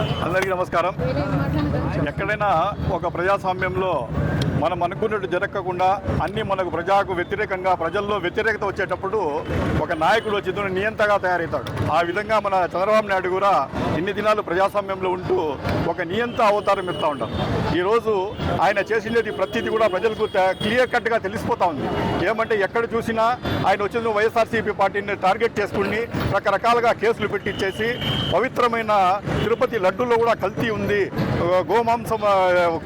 అందరికీ నమస్కారం. ఎక్కడైనా ఒక ప్రజాస్వామ్యంలో మనం అనుకున్నట్టు జరగకుండా అన్ని మనకు ప్రజాకు వ్యతిరేకంగా ప్రజల్లో వ్యతిరేకత వచ్చేటప్పుడు ఒక నాయకుడు వచ్చి నియంతగా తయారవుతాడు. ఆ విధంగా మన చంద్రబాబు నాయుడు కూడా ఇన్ని దినాలు ప్రజాస్వామ్యంలో ఉంటూ ఒక నియంత అవతారం ఇస్తూ ఉంటారు. ఈరోజు ఆయన చేసినది ప్రతిదీ కూడా ప్రజలకు క్లియర్ కట్గా తెలిసిపోతా ఉంది. ఏమంటే ఎక్కడ చూసినా ఆయన వచ్చిన వైఎస్ఆర్సీపీ పార్టీని టార్గెట్ చేసుకుని రకరకాలుగా కేసులు పెట్టించేసి పవిత్రమైన తిరుపతి లడ్డూలో కూడా కల్తీ ఉంది గోమాంసం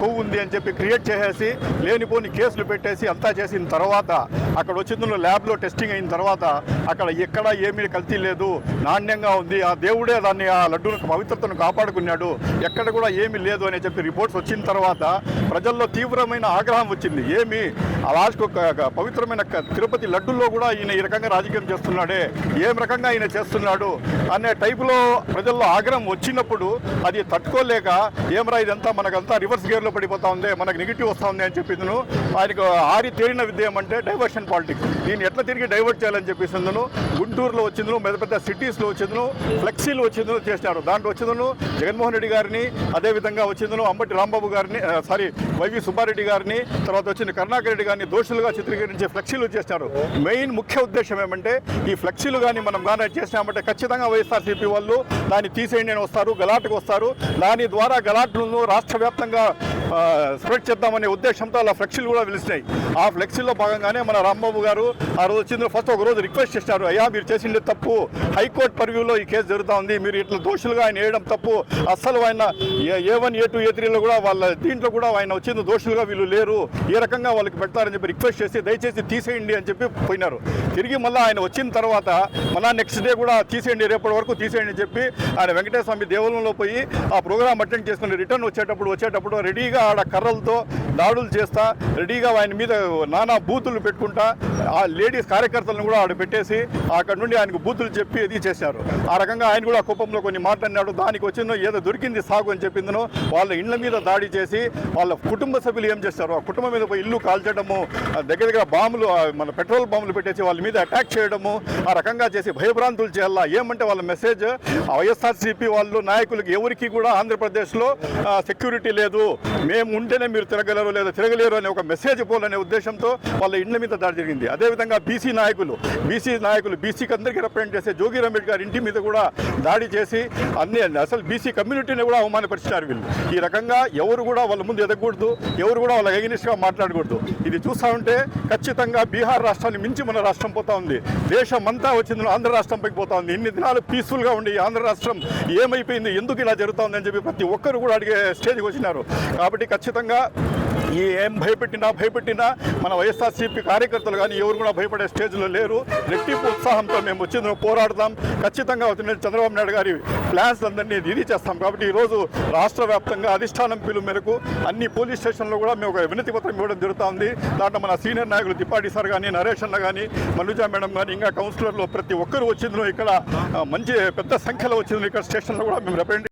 కొవ్వు ఉంది అని చెప్పి క్రియేట్ చేసేసి లేనిపోని కేసులు పెట్టేసి అంతా చేసిన తర్వాత అక్కడ వచ్చిన ల్యాబ్లో టెస్టింగ్ అయిన తర్వాత అక్కడ ఎక్కడ ఏమీ కల్తీ లేదు నాణ్యంగా ఉంది ఆ దేవుడే దాన్ని ఆ లడ్డూను పవిత్రతను కాపాడుకున్నాడు ఎక్కడ కూడా ఏమీ లేదు అని చెప్పి రిపోర్ట్స్ వచ్చిన తర్వాత ప్రజల్లో తీవ్రమైన ఆగ్రహం వచ్చింది. ఏమి? ఆ లాస్ట్కు పవిత్రమైన తిరుపతి లడ్డుల్లో కూడా ఈయన ఈ రకంగా రాజకీయం చేస్తున్నాడే ఏం రకంగా ఆయన చేస్తున్నాడు అనే టైపులో ప్రజల్లో ఆగ్రహం వచ్చినప్పుడు అది తట్టుకోలేక ఏమరా ఇదంతా మనకంతా రివర్స్ గేర్లో పడిపోతా ఉంది మనకు నెగిటివ్ వస్తూ ఉంది అని చెప్పేసి ఆయనకు ఆరి తేలిన విద్య ఏమంటే డైవర్షన్ పాలిటిక్స్ దీన్ని ఎట్లా తిరిగి డైవర్ట్ చేయాలని చెప్పేసిందను గుంటూరులో వచ్చిందను పెద్ద పెద్ద సిటీస్లో వచ్చిందను ఫ్లెక్సీలు వచ్చిందను చేసినారు. దాంట్లో వచ్చిందను జగన్మోహన్ రెడ్డి గారిని అదేవిధంగా వచ్చిందను అంబటి రాంబాబు గారిని సారీ వైవి సుబ్బారెడ్డి గారిని తర్వాత వచ్చిన కరుణాకర్ రెడ్డి గారిని దోషులుగా చిత్రీకరించే ఫ్లెక్సీలు చేసినారు. మెయిన్ ముఖ్య ఉద్దేశం ఏమంటే ఈ ఫ్లెక్సీలు కానీ మనం కానీ చేసినామంటే ఖచ్చితంగా వైఎస్ఆర్సీపీ వాళ్ళు దాన్ని తీసేయండి అని వస్తారు గలాట్కి వస్తారు. దాని ద్వారా గలాట్లను రాష్ట్ర వ్యాప్తంగా స్ప్రెడ్ చేద్దామనే ఉద్దేశంతో అలా ఫ్లెక్సీలు కూడా పిలిచినాయి ఆ ఫ్లెక్సీలో భాగంగానే మన రాంబాబు గారు ఆ రోజు వచ్చింది ఫస్ట్ ఒక రోజు రిక్వెస్ట్ చేశారు అయ్యా మీరు చేసింది తప్పు. హైకోర్టు పరివ్యూలో ఈ కేసు జరుగుతూ ఉంది. మీరు ఇట్లా దోషులుగా ఆయన వేయడం తప్పు. అస్సలు ఆయన ఏ వన్ ఏ టూ ఏ త్రీలో కూడా వాళ్ళ దీంట్లో కూడా ఆయన వచ్చింది దోషులుగా వీళ్ళు లేరు. ఏ రకంగా వాళ్ళకి పెడతారని చెప్పి రిక్వెస్ట్ చేసి దయచేసి తీసేయండి అని చెప్పి పోయినారు. తిరిగి మళ్ళీ ఆయన వచ్చిన తర్వాత మళ్ళీ నెక్స్ట్ డే కూడా తీసేయండి రేపటి వరకు తీసేయండి అని చెప్పి ఆయన వెంకటేశ్వర స్వామి దేవాలయంలో పోయి ఆ ప్రోగ్రామ్ అటెండ్ చేసుకుని రిటర్న్ వచ్చేటప్పుడు వచ్చేటప్పుడు రెడీగా ఆడ కర్రలతో దాడులు చేస్తా రెడీగా ఆయన మీద నానా బూతులు పెట్టుకుంటా ఆ లేడీస్ కార్యకర్తలను కూడా ఆడ పెట్టేసి అక్కడ నుండి ఆయనకు బూతులు చెప్పి ఇది చేశారు. ఆ రకంగా ఆయన కూడా కుప్పంలో కొన్ని మాట్లాడినాడు. దానికి వచ్చిందో ఏదో దొరికింది సాగు అని చెప్పిందనో వాళ్ళ ఇండ్ల మీద దాడి చేసి వాళ్ళ కుటుంబ సభ్యులు ఏం చేస్తారు ఆ కుటుంబం మీద పోయి ఇల్లు కాల్చడము దగ్గర దగ్గర బాంబులు మన పెట్రోల్ బాంబులు పెట్టేసి వాళ్ళ మీద అటాక్ చేయడము ఆ రకంగా చేసి భయభ్రాంతులు చేయాలా? ఏమంటే వాళ్ళ మెసేజ్? వైఎస్ఆర్సీపీ వాళ్ళు నాయకులకి ఎవరికి కూడా ఆంధ్రప్రదేశ్లో సెక్యూరిటీ లేదు. మేము ఉంటేనే మీరు తిరగలేరు లేదా తిరగలేరు అనే ఒక మెసేజ్ పోలనే ఉద్దేశంతో వాళ్ళ ఇండ్ల మీద దాడి జరిగింది. అదేవిధంగా బీసీ నాయకులు బీసీ నాయకులు బీసీకి అందరికీ రిప్రజెంట్ చేసే జోగి రమేష్ గారి ఇంటి మీద కూడా దాడి చేసి అన్ని అసలు బీసీ కమ్యూనిటీని కూడా అవమానపరిచినారు వీళ్ళు. ఈ రకంగా ఎవరు కూడా వాళ్ళ ముందు ఎదగకూడదు ఎవరు కూడా వాళ్ళ ఎగనిస్ట్గా మాట్లాడకూడదు. ఇది చూస్తా ఉంటే ఖచ్చితంగా బీహార్ రాష్ట్రాన్ని మించి మన రాష్ట్రం పోతా ఉంది. దేశం అంతా వచ్చింది ఆంధ్ర రాష్ట్రం పైకి పోతా ఉంది. ఇన్ని దినాలు పీస్ఫుల్గా ఉండి ఆంధ్ర రాష్ట్రం ఏమైపోయింది ఎందుకు ఇలా జరుగుతోంది చెప్పి ప్రతి ఒక్కరు కూడా అడిగే స్టేజ్కి వచ్చినారు. కాబట్టి ఖచ్చితంగా ఈ ఏం భయపెట్టినా భయపెట్టినా మన వైఎస్ఆర్సీపీ కార్యకర్తలు కానీ ఎవరు కూడా భయపడే స్టేజ్లో లేరు. రెట్టింపు ఉత్సాహంతో మేము వచ్చింది పోరాడతాం ఖచ్చితంగా వచ్చిన చంద్రబాబు నాయుడు గారి ప్లాన్స్ అందరినీ ఇది చేస్తాం. కాబట్టి ఈరోజు రాష్ట్ర వ్యాప్తంగా అధిష్టానం పిలుపు మేరకు అన్ని పోలీస్ స్టేషన్లో కూడా మేము ఒక వినతి పత్రం ఇవ్వడం జరుగుతూ ఉంది దాంట్లో మన సీనియర్ నాయకులు తిప్పాటి సార్ కానీ నరేష్ అన్న కానీ మనుజా మేడం కానీ ఇంకా కౌన్సిలర్లు ప్రతి ఒక్కరు వచ్చిందో ఇక్కడ మంచి పెద్ద సంఖ్యలో వచ్చిందో ఇక్కడ స్టేషన్లో కూడా మేము రిప్రజెంట్